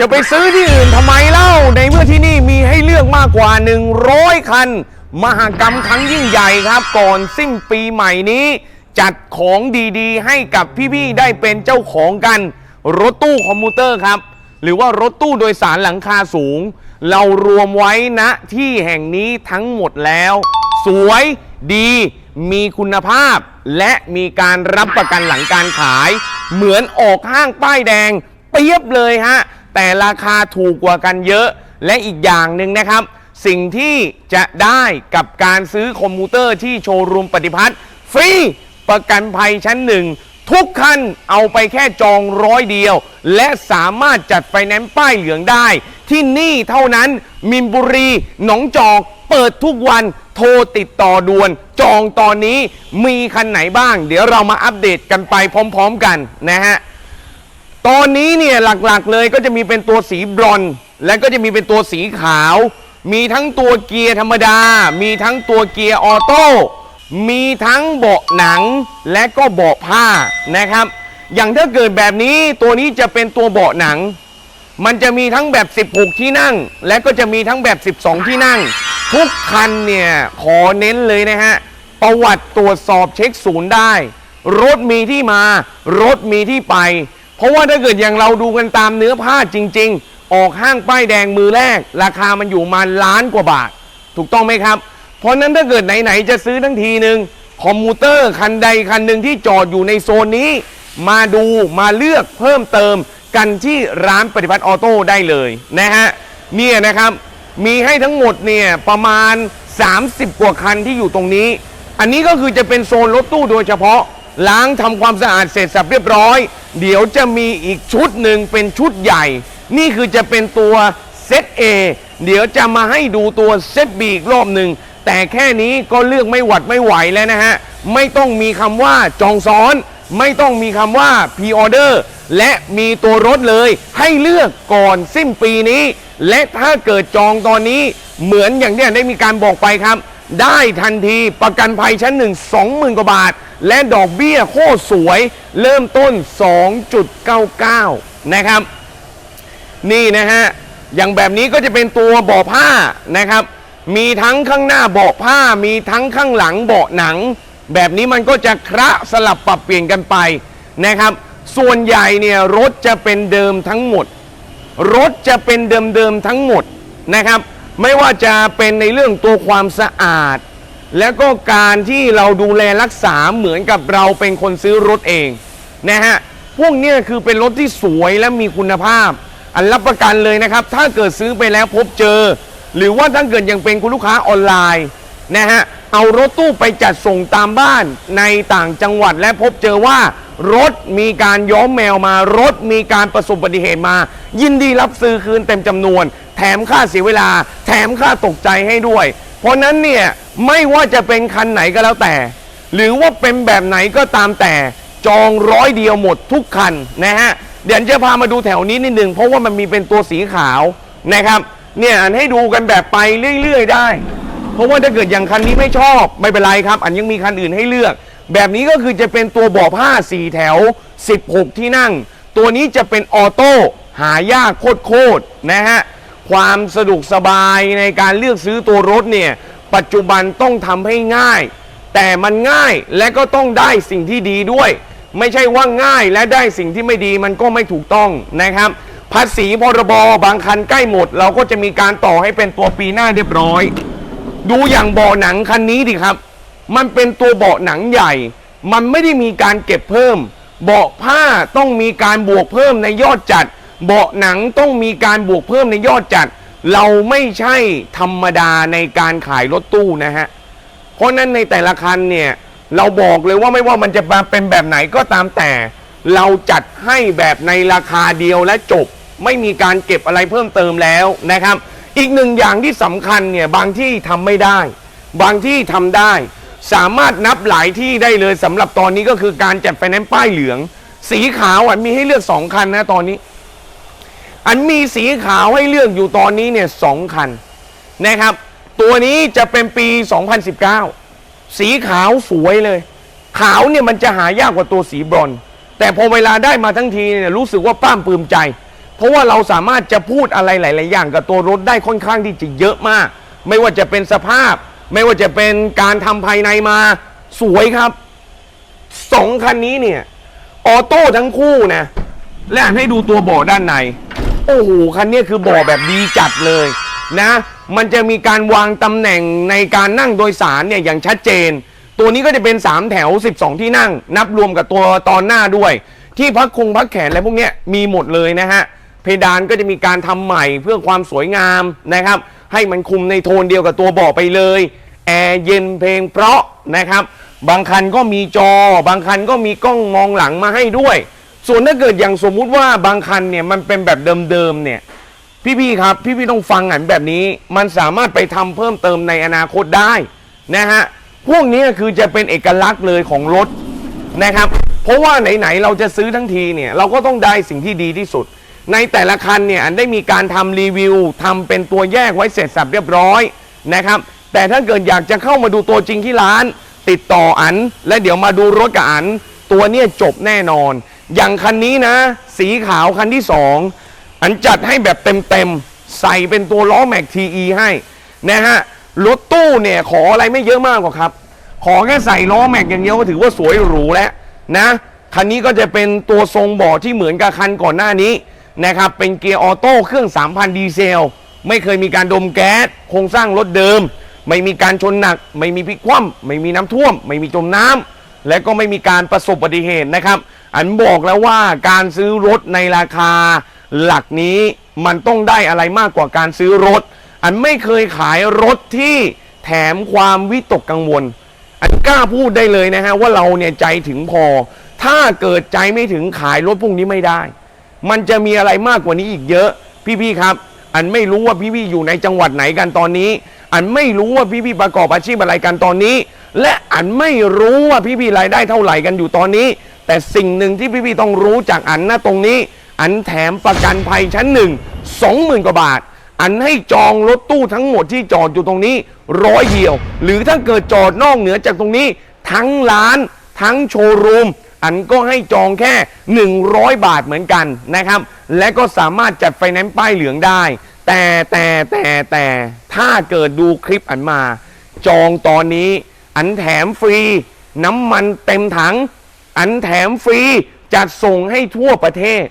จะไปซื้อที่อื่นทำไมเล่า ในเมื่อที่นี่มีให้เลือกมากกว่า 100 คัน มหกรรมครั้งยิ่งใหญ่ครับ ก่อนสิ้นปีใหม่นี้ จัดของดีๆ ให้กับพี่ๆ ได้เป็นเจ้าของกัน รถตู้คอมพิวเตอร์ครับ หรือว่ารถตู้โดยสารหลังคาสูง เรารวมไว้ณที่แห่งนี้ทั้งหมดแล้ว สวยดี มีคุณภาพ และมีการรับประกันหลังการขาย เหมือนออกห้างป้ายแดงเปียบเลยฮะ แต่ราคาถูกกว่ากันเยอะ และอีกอย่างหนึ่งนะครับ สิ่งที่จะได้กับการซื้อคอมพิวเตอร์ที่โชว์รูมปฏิพัฒน์ฟรีประกันภัยชั้นหนึ่งทุกคันเอาไปแค่จองร้อยเดียว และสามารถจัดไฟแนนซ์ป้ายเหลืองได้ ที่นี่เท่านั้นมินบุรีหนองจอกเปิดทุกวันโทรติดต่อด่วน จองตอนนี้มีคันไหนบ้าง เดี๋ยวเรามาอัปเดตกันไปพร้อม ๆ กันนะฮะ ตอนนี้เนี่ยหลักๆเลยก็จะมีเป็นตัวสีบรอนซ์และก็จะมีเป็นตัวสีขาว มีทั้งตัวเกียร์ธรรมดา มีทั้งตัวเกียร์ออโต้มีทั้งเบาะหนังและก็เบาะผ้านะครับ อย่างถ้าเกิดแบบนี้ตัวนี้จะเป็นตัวเบาะหนัง มันจะมีทั้งแบบ 16 ที่นั่ง และก็จะมีทั้งแบบ 12 ที่นั่ง ทุกคันเนี่ยขอเน้นเลยนะฮะประวัติตรวจสอบเช็คศูนย์ได้ รถมีที่มา รถมีที่ไป เพราะว่าถ้าเกิดอย่างเราดูกันตามเนื้อผ้าจริง ๆ ออกห้างป้ายแดงมือแรก ราคามันอยู่มาล้านกว่าบาท ถูกต้องไหมครับ เพราะนั้นถ้าเกิดไหนๆจะซื้อทั้งทีหนึ่งคอมมูเตอร์คันใดคันหนึ่งที่จอดอยู่ในโซนนี้ มาดูมาเลือกเพิ่มเติมกันที่ร้านปฏิพัฒน์ออโต้ได้เลยนะฮะเนี่ยนะครับมีให้ทั้งหมดเนี่ยประมาณ 30 กว่าคันที่อยู่ตรงนี้ อันนี้ก็คือจะเป็นโซนรถตู้โดยเฉพาะ ล้างทำความสะอาดเสร็จสับเรียบร้อย เดี๋ยวจะมีอีกชุดหนึ่งเป็นชุดใหญ่ นี่คือจะเป็นตัวเซต A เดี๋ยวจะมาให้ดูตัวเซต B อีกรอบหนึ่งแต่แค่นี้ก็เลือกไม่หวัดไม่ไหวแล้วนะฮะ ไม่ต้องมีคำว่าจองซ้อน ไม่ต้องมีคำว่า p ีออเดอร์และมีตัวรถเลย ให้เลือกก่อนสิ้นปีนี้ และถ้าเกิดจองตอนนี้เหมือนอย่างที่ได้มีการบอกไปครับ ได้ทันทีประกันภัยชั้นหนึ่ง20,000 กว่าบาท และดอกเบี้ยโคตรสวย เริ่มต้น 2.99 นะครับ นี่นะฮะ อย่างแบบนี้ก็จะเป็นตัวเบาะผ้านะครับ มีทั้งข้างหน้าเบาะผ้า มีทั้งข้างหลังเบาะหนัง แบบนี้มันก็จะคระสลับปรับเปลี่ยนกันไปนะครับ ส่วนใหญ่เนี่ยรถจะเป็นเดิมทั้งหมด รถจะเป็นเดิมๆทั้งหมดนะครับ ไม่ว่าจะเป็นในเรื่องตัวความสะอาด แล้วก็การที่เราดูแลรักษาเหมือนกับเราเป็นคนซื้อรถเองนะฮะพวกนี้คือเป็นรถที่สวยและมีคุณภาพ อันรับประกันเลยนะครับ ถ้าเกิดซื้อไปแล้วพบเจอ หรือว่าถ้าเกิดยังเป็นคุณลูกค้าออนไลน์นะฮะ เอารถตู้ไปจัดส่งตามบ้านในต่างจังหวัดและพบเจอว่า รถมีการย้อมแมวมา รถมีการประสบอุบัติเหตุมา ยินดีรับซื้อคืนเต็มจำนวน แถมค่าเสียเวลา แถมค่าตกใจให้ด้วย เพราะนั้นเนี่ยไม่ว่าจะเป็นคันไหนก็แล้วแต่ หรือว่าเป็นแบบไหนก็ตามแต่จองร้อยเดียวหมดทุกคันนะฮะเดี๋ยวจะพามาดูแถวนี้นิดนึงเพราะว่ามันมีเป็นตัวสีขาวนะครับ เนี่ยให้ดูกันแบบไปเรื่อย ๆ ได้ เพราะว่าถ้าเกิดอย่างคันนี้ไม่ชอบไม่เป็นไรครับ อันยังมีคันอื่นให้เลือก แบบนี้ก็คือจะเป็นตัวเบาะผ้า4แถว 16 ที่นั่ง ตัวนี้จะเป็นออโต้หายากโคตรๆนะฮะความสะดวกสบายในการเลือกซื้อตัวรถเนี่ยปัจจุบันต้องทำให้ง่าย แต่มันง่ายและก็ต้องได้สิ่งที่ดีด้วย ไม่ใช่ว่าง่ายและได้สิ่งที่ไม่ดีมันก็ไม่ถูกต้องนะครับภาษีพรบ บางคันใกล้หมด เราก็จะมีการต่อให้เป็นตัวปีหน้าเรียบร้อย ดูอย่างเบาะหนังคันนี้ดิครับ มันเป็นตัวเบาะหนังใหญ่ มันไม่ได้มีการเก็บเพิ่ม เบาะผ้าต้องมีการบวกเพิ่มในยอดจัด เบาะหนังต้องมีการบวกเพิ่มในยอดจัด เราไม่ใช่ธรรมดาในการขายรถตู้นะฮะ เพราะนั้นในแต่ละคันเนี่ยเราบอกเลยว่าไม่ว่ามันจะมาเป็นแบบไหนก็ตามแต่ เราจัดให้แบบในราคาเดียวและจบ ไม่มีการเก็บอะไรเพิ่มเติมแล้วนะครับ อีกหนึ่งอย่างที่สำคัญเนี่ยบางที่ทำไม่ได้ บางที่ทำได้ สามารถนับหลายที่ได้เลยสำหรับตอนนี้ก็คือการจัดไฟแนนซ์ป้ายเหลือง สีขาวอะมีให้เลือกสองคันนะตอนนี้ อันมีสีขาวให้เลือกอยู่ตอนนี้เนี่ยสองคันนะครับ ตัวนี้จะเป็นปี 2019 สีขาวสวยเลย ขาวเนี่ยมันจะหายากกว่าตัวสีบรอนซ์แต่พอเวลาได้มาทั้งทีเนี่ยรู้สึกว่าป้ามปลื้มใจ เพราะว่าเราสามารถจะพูดอะไรหลาย ๆ อย่างกับตัวรถได้ค่อนข้างที่จะเยอะมาก ไม่ว่าจะเป็นสภาพ ไม่ว่าจะเป็นการทำภายในมาสวยครับสองคันนี้เนี่ยออโต้ทั้งคู่นะและให้ดูตัวเบาะด้านใน โอ้โหคันนี้คือเบาะแบบดีจัดเลยนะ มันจะมีการวางตำแหน่งในการนั่งโดยสารเนี่ยอย่างชัดเจน ตัวนี้ก็จะเป็น 3 แถว 12 ที่นั่ง นับรวมกับตัวตอนหน้าด้วย ที่พักคงพักแขนอะไรพวกนี้มีหมดเลยนะฮะ เพดานก็จะมีการทำใหม่เพื่อความสวยงามนะครับ ให้มันคุมในโทนเดียวกับตัวเบาะไปเลยแอร์เย็นเพลงเพราะนะครับ บางคันก็มีจอ บางคันก็มีกล้องมองหลังมาให้ด้วย ส่วนถ้าเกิดอย่างสมมุติว่าบางคันเนี่ยมันเป็นแบบเดิมๆเนี่ยพี่ๆครับพี่ๆต้องฟังอันแบบนี้ มันสามารถไปทำเพิ่มเติมในอนาคตได้นะฮะพวกนี้คือจะเป็นเอกลักษณ์เลยของรถนะครับ เพราะว่าไหนๆเราจะซื้อทั้งทีเนี่ยเราก็ต้องได้สิ่งที่ดีที่สุด ในแต่ละคันเนี่ยอันได้มีการทำรีวิวทำเป็นตัวแยกไว้เสร็จสับเรียบร้อยนะครับ แต่ถ้าเกิดอยากจะเข้ามาดูตัวจริงที่ร้าน ติดต่ออัน และเดี๋ยวมาดูรถกับอัน ตัวเนี้จบแน่นอน อย่างคันนี้นะ สีขาวคันที่สองอันจัดให้แบบเต็มๆ ใส่เป็นตัวล้อแม็กทีอีให้นะฮะรถตู้เนี่ยขออะไรไม่เยอะมากกว่าครับ ขอแค่ใส่ล้อแม็กอย่างเดียวก็ถือว่าสวยหรูแล้วนะคันนี้ก็จะเป็นตัวทรงบาะที่เหมือนกับคันก่อนหน้านี้ นะครับเป็นเกียร์ออโต้เครื่อง 3,000 ดีเซล ไม่เคยมีการดมแก๊สโครงสร้างรถเดิม ไม่มีการชนหนัก ไม่มีพลิกคว่ำไม่มีน้ำท่วม ไม่มีจมน้ำและก็ไม่มีการประสบอุบัติเหตุนะครับ อันบอกแล้วว่าการซื้อรถในราคา หลักนี้มันต้องได้อะไรมากกว่าการซื้อรถ อันไม่เคยขายรถที่แถมความวิตกกังวล อันกล้าพูดได้เลยนะฮะว่าเราเนี่ยใจถึงพอ ถ้าเกิดใจไม่ถึงขายรถพวกนี้ไม่ได้ มันจะมีอะไรมากกว่านี้อีกเยอะ พี่ๆครับ อันไม่รู้ว่าพี่ๆอยู่ในจังหวัดไหนกันตอนนี้ อันไม่รู้ว่าพี่ๆประกอบอาชีพอะไรกันตอนนี้ และอันไม่รู้ว่าพี่ๆรายได้เท่าไหร่กันอยู่ตอนนี้ แต่สิ่งหนึ่งที่พี่ๆต้องรู้จากอันนะตรงนี้ อันแถมประกันภัยชั้นหนึ่งสองหมื่นกว่าบาท อันให้จองรถตู้ทั้งหมดที่จอดอยู่ตรงนี้ร้อยเดียว หรือถ้าเกิดจอดนอกเหนือจากตรงนี้ ทั้งร้าน ทั้งโชว์รูม อันก็ให้จองแค่ 100 บาทเหมือนกันนะครับ และก็สามารถจัดไฟแนนซ์ป้ายเหลืองได้ แต่แต่แต่แต่ถ้าเกิดดูคลิปอันมา จองตอนนี้ อันแถมฟรี น้ำมันเต็มถัง อันแถมฟรีจัดส่งให้ทั่วประเทศ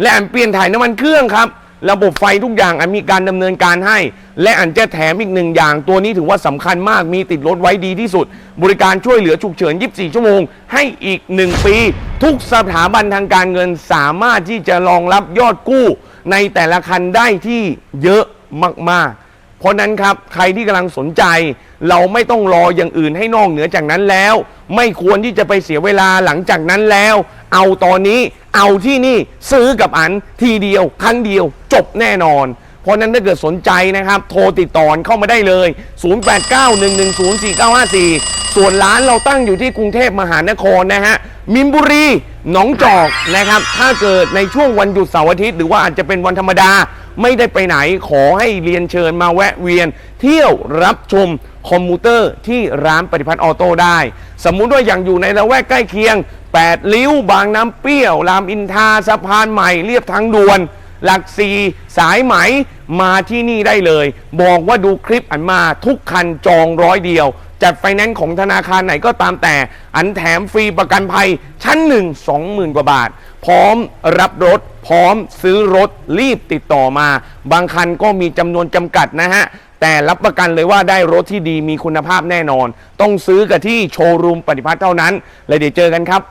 และอันเปลี่ยนถ่ายน้ำมันเครื่องครับ ระบบไฟทุกอย่างอันมีการดำเนินการให้ และอันจะแถมอีกหนึ่งอย่าง ตัวนี้ถือว่าสำคัญมากมีติดรถไว้ดีที่สุด บริการช่วยเหลือฉุกเฉิน 24 ชั่วโมง ให้อีก 1 ปี ทุกสถาบันทางการเงินสามารถที่จะรองรับยอดกู้ ในแต่ละคันได้ที่เยอะมากๆ เพราะนั้นครับใครที่กำลังสนใจ เราไม่ต้องรออย่างอื่นให้นอกเหนือจากนั้นแล้ว ไม่ควรที่จะไปเสียเวลาหลังจากนั้นแล้ว เอาตอนนี้เอาที่นี่ซื้อกับอันทีเดียว ครั้งเดียวจบแน่นอน เพราะนั้นถ้าเกิดสนใจนะครับ โทรติดต่อเข้ามาได้เลย 0891104954 ส่วนร้านเราตั้งอยู่ที่กรุงเทพมหานครนะฮะมินบุรี หนองจอกนะครับ ถ้าเกิดในช่วงวันหยุดเสาร์อาทิตย์หรือว่าอาจจะเป็นวันธรรมดา ไม่ได้ไปไหนขอให้เรียนเชิญมาแวะเวียน เที่ยวรับชมคอมพิวเตอร์ที่ร้านปฏิพัฒน์ออโต้ได้ สมมุติว่าอย่างอยู่ในละแวกใกล้เคียง 8 ลิ้ว บางน้ำเปรี้ยว รามอินทาสะพานใหม่เรียบทางด่วน หลักสี่สายไหมมาที่นี่ได้เลย บอกว่าดูคลิปอันมาทุกคันจองร้อยเดียว จัดไฟแนนซ์ของธนาคารไหนก็ตามแต่ อันแถมฟรีประกันภัย ชั้นหนึ่งสองหมื่นกว่าบาท พร้อมรับรถ พร้อมซื้อรถรีบติดต่อมา บางคันก็มีจำนวนจำกัดนะฮะ แต่รับประกันเลยว่าได้รถที่ดีมีคุณภาพแน่นอน ต้องซื้อกับที่โชว์รูมปฏิพัฒน์เท่านั้นเลยเดี๋ยวเจอกันครับ